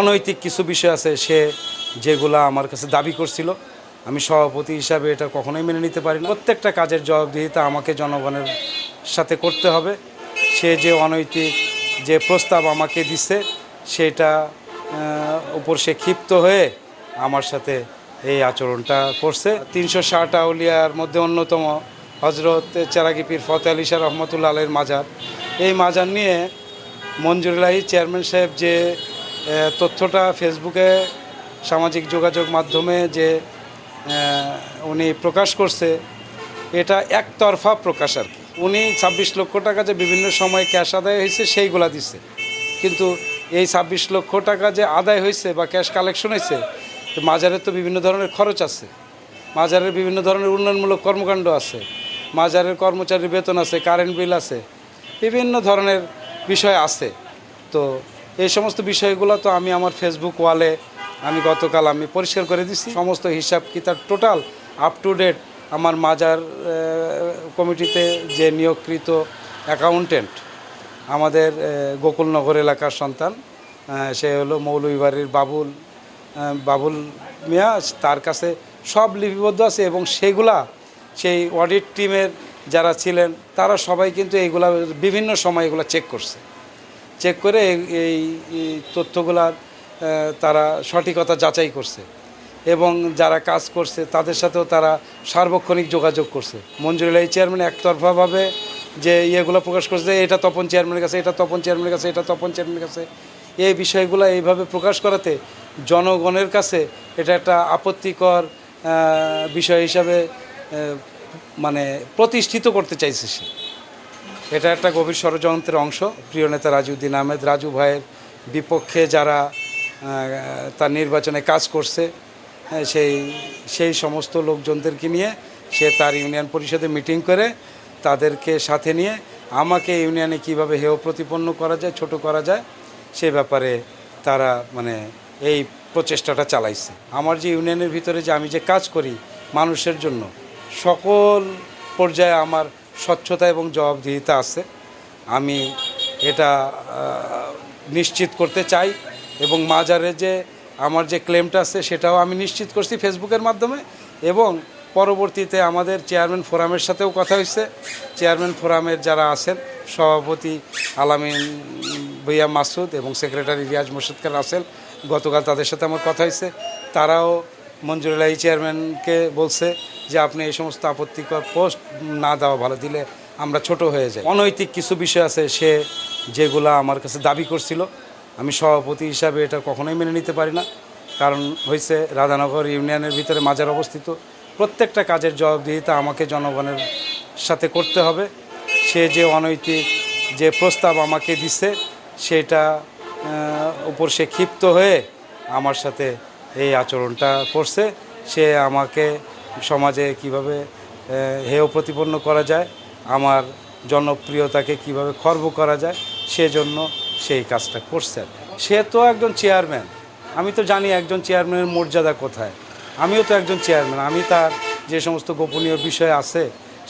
অনৈতিক কিছু বিষয় আছে, সে যেগুলা আমার কাছে দাবি করছিল, আমি সভাপতি হিসাবে এটা কখনোই মেনে নিতে পারি না প্রত্যেকটা কাজের জবাবদিহিতা আমাকে জনগণের সাথে করতে হবে। সে যে অনৈতিক যে প্রস্তাব আমাকে দিছে, সেটা উপর সে ক্ষিপ্ত হয়ে আমার সাথে এই আচরণটা করছে। তিনশো ষাট আউলিয়ার মধ্যে অন্যতম হজরত চেরাগি পীর ফতে আলী শাহ রহমতুল্লা আলের মাজার। এই মাজার নিয়ে মঞ্জুরুল্লাহি চেয়ারম্যান সাহেব যে তথ্যটা ফেসবুকে সামাজিক যোগাযোগ মাধ্যমে যে উনি প্রকাশ করছে, এটা একতরফা প্রকাশ আর কি। উনি ছাব্বিশ লক্ষ টাকা যে বিভিন্ন সময় ক্যাশ আদায় হয়েছে, সেইগুলা দিছে। কিন্তু এই ছাব্বিশ লক্ষ টাকা যে আদায় হয়েছে বা ক্যাশ কালেকশন হয়েছে মাজারের তো বিভিন্ন ধরনের খরচ আছে। মাজারের বিভিন্ন ধরনের উন্নয়নমূলক কর্মকাণ্ড আছে। মাজারের কর্মচারীর বেতন আছে, কারেন্ট বিল আছে, বিভিন্ন ধরনের বিষয় আছে। তো এই সমস্ত বিষয়গুলো তো আমি আমার ফেসবুক ওয়ালে আমি গতকাল আমি পরিষ্কার করে দিছি। সমস্ত হিসাব কিতাব টোটাল আপ টু ডেট আমার মাজার কমিটিতে যে নিয়োগকৃত অ্যাকাউন্টেন্ট আমাদের গোকুলনগর এলাকার সন্তান সে হলো মৌলভীবাড়ির বাবুল বাবুল মিয়া, তার কাছে সব লিপিবদ্ধ আছে এবং সেগুলা সেই অডিট টিমের যারা ছিলেন, তারা সবাই কিন্তু এইগুলা বিভিন্ন সময় এগুলো চেক করছে। চেক করে এই- এই এই তথ্যগুলার তারা সঠিকতা যাচাই করছে। এবং যারা কাজ করছে, তাদের সাথেও তারা সার্বক্ষণিক যোগাযোগ করছে। মঞ্জুরুল্লাহ চেয়ারম্যান একতরফাভাবে যে ইয়েগুলো প্রকাশ করছে এটা তপন চেয়ারম্যানের কাছে, এটা তপন চেয়ারম্যানের কাছে, এটা তপন চেয়ারম্যানের কাছে। এই বিষয়গুলো এইভাবে প্রকাশ করাতে জনগণের কাছে এটা একটা আপত্তিকর বিষয় হিসাবে মানে প্রতিষ্ঠিত করতে চাইছে সে। এটা একটা গভীর ষড়যন্ত্রের অংশ। প্রিয় নেতা রাজউদ্দিন আহমেদ রাজু ভাইয়ের বিপক্ষে যারা তার নির্বাচনে কাজ করছে হ্যাঁ, সেই সেই সমস্ত লোকজনদেরকে নিয়ে সে তার ইউনিয়ন পরিষদে মিটিং করে তাদেরকে সাথে নিয়ে আমাকে ইউনিয়নে কীভাবে হেয় প্রতিপন্ন করা যায় ছোট করা যায় সে ব্যাপারে তারা মানে এই প্রচেষ্টাটা চালাইছে। আমার যে ইউনিয়নের ভিতরে যে আমি যে কাজ করি মানুষের জন্য সকল পর্যায়ে আমার স্বচ্ছতা এবং জবাবদিহিতা আছে। আমি এটা নিশ্চিত করতে চাই এবং মাজারে যে আমার যে ক্লেমটা আছে সেটাও আমি নিশ্চিত করছি ফেসবুকের মাধ্যমে এবং পরবর্তীতে আমাদের চেয়ারম্যান ফোরামের সাথেও কথা হয়েছে। চেয়ারম্যান ফোরামের যারা আছেন, সভাপতি আলামিন ভৈয়া মাসুদ এবং সেক্রেটারি রিয়াজ মোর্শেদকার রাসেল গতকাল তাদের সাথে আমার কথা হয়েছে। তারাও মঞ্জুরুল্লাহি চেয়ারম্যানকে বলছে যে আপনি এই সমস্ত আপত্তিকর পোস্ট না দেওয়া ভালো, দিলে আমরা ছোট হয়ে যাই। অনৈতিক কিছু বিষয় আছে, সে যেগুলা আমার কাছে দাবি করছিল, আমি সভাপতি হিসাবে এটা কখনোই মেনে নিতে পারি না। কারণ হয়েছে রাধানগর ইউনিয়নের ভিতরে মাজার অবস্থিত। প্রত্যেকটা কাজের জবাবদিহিতা আমাকে জনগণের সাথে করতে হবে। সে যে অনৈতিক যে প্রস্তাব আমাকে দিছে, সেটা উপর সে ক্ষিপ্ত হয়ে আমার সাথে এই আচরণটা করছে। সে আমাকে সমাজে কীভাবে হেয় প্রতিপন্ন করা যায়, আমার জনপ্রিয়তাকে কীভাবে খর্ব করা যায়, সেজন্য সেই কাজটা করছে আর কি। সে তো একজন চেয়ারম্যান। আমি তো জানি একজন চেয়ারম্যানের মর্যাদা কোথায়। আমিও তো একজন চেয়ারম্যান। আমি তার যে সমস্ত গোপনীয় বিষয় আছে,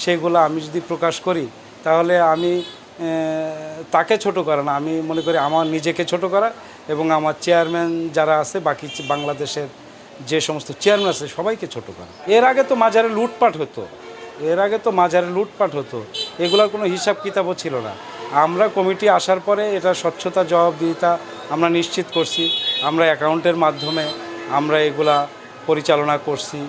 সেগুলো আমি যদি প্রকাশ করি, তাহলে আমি তাকে ছোট করা না। আমি মনে করি আমার নিজেকে ছোট করা এবং আমার চেয়ারম্যান যারা আছে, বাকি বাংলাদেশের যে সমস্ত চেয়ারম্যান আছে, সবাইকে ছোট করে। এর আগে তো মাজারে লুটপাট হতো। এর আগে তো মাজারে লুটপাট হতো। এগুলোর কোনো হিসাব কিতাবও ছিল না। আমরা কমিটি আসার পরে এটা স্বচ্ছতা, জবাবদিহিতা আমরা নিশ্চিত করছি। আমরা অ্যাকাউন্টের মাধ্যমে আমরা এগুলা পরিচালনা করছি।